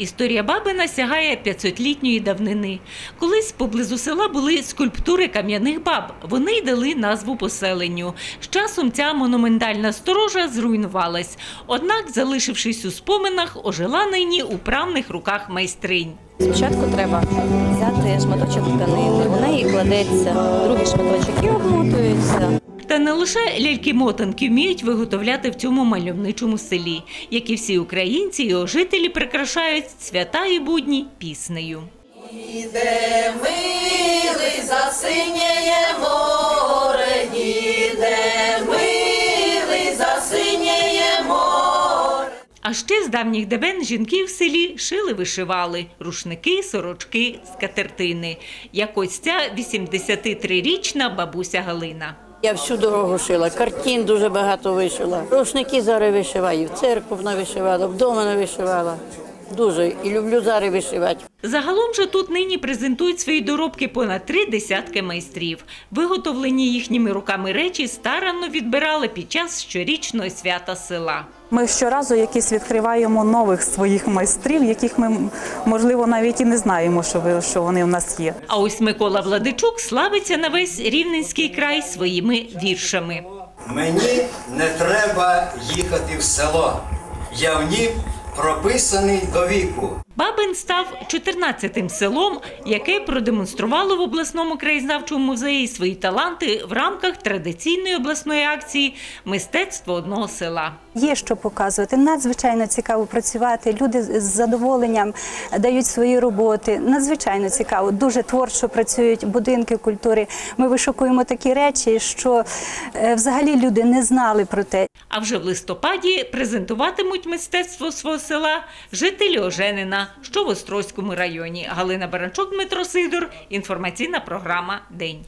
Історія Бабина сягає 500-літньої давнини. Колись поблизу села були скульптури кам'яних баб. Вони й дали назву поселенню. З часом ця монументальна сторожа зруйнувалась. Однак, залишившись у споминах, ожила нині у правних руках майстринь. Спочатку треба взяти шматочок тканини, у неї кладеться другий шматочок і обмотується. Та не лише ляльки-мотанки вміють виготовляти в цьому мальовничому селі, як і всі українці, його жителі прикрашають свята і будні піснею. Іде милий за синєє море, іде милий за синєє море. А ще з давніх давен жінки в селі шили вишивали рушники, сорочки, скатертини. Як ось ця 83-річна бабуся Галина. Я всю дорогу шила, картин дуже багато вишила. Рушники зараз вишиваю, в церкву навишивала, вдома навишивала. Дуже і люблю зараз вишивати. Загалом же тут нині презентують свої доробки понад три десятки майстрів. Виготовлені їхніми руками речі старанно відбирали під час щорічного свята села. Ми щоразу якісь відкриваємо нових своїх майстрів, яких ми можливо навіть і не знаємо, що ви що вони в нас є. А ось Микола Владичук славиться на весь Рівненський край своїми віршами. Мені не треба їхати в село. Я в нім прописаний до віку. Бабин став 14-тим селом, яке продемонструвало в обласному краєзнавчому музеї свої таланти в рамках традиційної обласної акції Мистецтво одного села. Є що показувати. Надзвичайно цікаво працювати. Люди з задоволенням дають свої роботи. Надзвичайно цікаво. Дуже творчо працюють будинки культури. Ми вишукуємо такі речі, що е, взагалі люди не знали про те. А вже в листопаді презентуватимуть мистецтво свого села жителі Оженина, що в Острозькому районі. Галина Баранчук, Дмитро Сидор. Інформаційна програма День.